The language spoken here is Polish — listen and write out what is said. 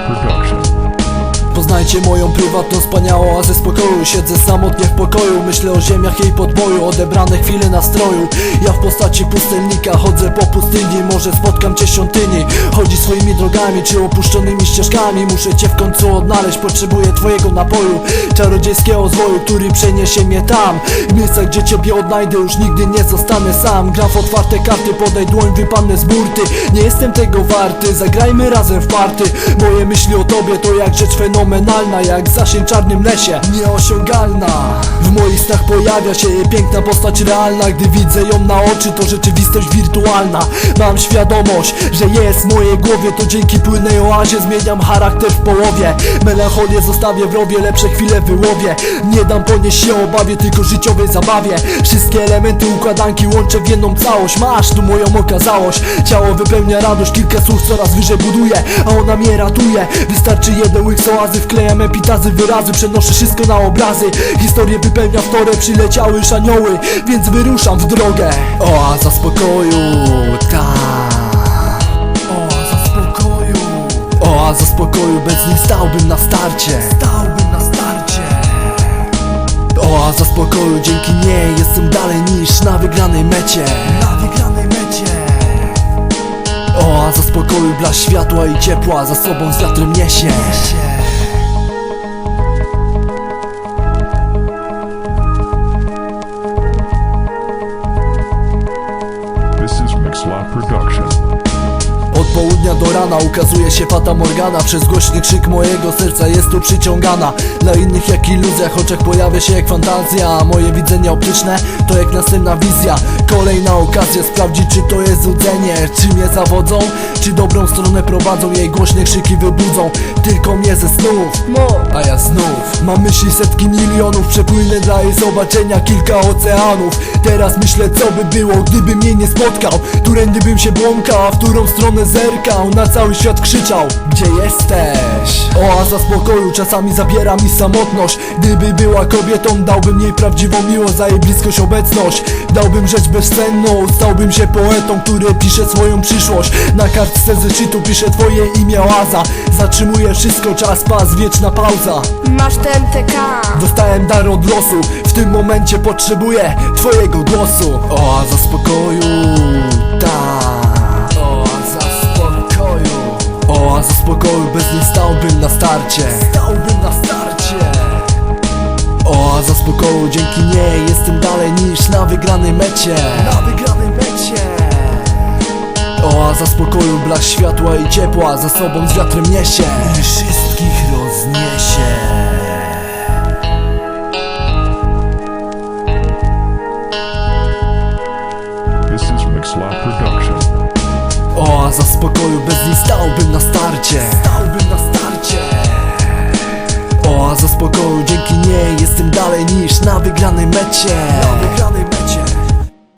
Mixlaw Production. Poznajcie moją prywatną wspaniałą oazę spokoju Siedzę samotnie w pokoju, myślę o ziemiach jej podboju Odebrane chwile nastroju. Ja w postaci pustelnika chodzę po pustyni Może spotkam cię świątyni. Chodzi swoimi drogami czy opuszczonymi ścieżkami. Muszę cię w końcu odnaleźć, potrzebuję twojego napoju. Czarodziejskiego zwoju, który przeniesie mnie tam. W miejscach, gdzie ciebie odnajdę, już nigdy nie zostanę sam. Gram w otwarte karty, podaj dłoń, wypadnę z burty. Nie jestem tego warty, zagrajmy razem w party. Moje myśli o tobie to jak rzecz fenomenalna Jak zasięg w czarnym lesie, nieosiągalna. W moich snach pojawia się piękna postać realna. Gdy widzę ją na oczy to rzeczywistość wirtualna. Mam świadomość, że jest w mojej głowie. To dzięki płynnej oazie zmieniam charakter w połowie. Melancholię zostawię w rowie, lepsze chwile wyłowię. Nie dam ponieść się obawie, tylko życiowej zabawie. Wszystkie elementy układanki łączę w jedną całość. Masz tu moją okazałość. Ciało wypełnia radość, kilka słów coraz wyżej buduje A ona mnie ratuje. Wystarczy jeden łyk oazy, wklejam epitazy, wyrazy Przenoszę wszystko na obrazy. Historię wypełnia wtorek, przyleciały już anioły Więc wyruszam w drogę. Oaza spokoju, ta Oaza spokoju. Oaza spokoju, bez nich stałbym na starcie. Stałbym na starcie. Oaza spokoju, dzięki niej jestem dalej niż na wygranej mecie. Na wygranej mecie. Oaza spokoju, blask światła i ciepła Za sobą z wiatrem niesie. This Production. Od południa do rana ukazuje się Fata Morgana. Przez głośny krzyk mojego serca jest tu przyciągana. Na innych jak iluzjach oczach pojawia się jak fantazja A moje widzenie optyczne to jak następna wizja. Kolejna okazja sprawdzić czy to jest złudzenie. Czy mnie zawodzą, czy dobrą stronę prowadzą. Jej głośne krzyki wybudzą tylko mnie ze snów. A ja znów mam myśli setki milionów. Przepłynę dla jej zobaczenia kilka oceanów Teraz myślę co by było gdyby mnie nie spotkał Którędy bym się błąkał, w którą stronę zerkał Na cały świat krzyczał Gdzie jesteś? Oaza spokoju czasami zabiera mi samotność. Gdyby była kobietą dałbym jej prawdziwą miłość Za jej bliskość obecność. Dałbym rzecz bezcenną Stałbym się poetą, który pisze swoją przyszłość. Na kartce zeszytu pisze twoje imię Oaza. Zatrzymuje wszystko, czas, pas, wieczna pauza. Masz ten TK Dostałem dar od losu. W tym momencie potrzebuję twojego głosu. Oaza spokoju Ta starcie. Stałbym na starcie. Oaza spokoju Dzięki niej jestem dalej niż na wygranej mecie. Na wygranej mecie. Oaza spokoju, blask światła i ciepła Za sobą z wiatrem niesie. I wszystkich rozniesie. This is Mixlaw Production. Oaza spokoju, bez niej stałbym na starcie. Stałbym na starcie niż na wygranej mecie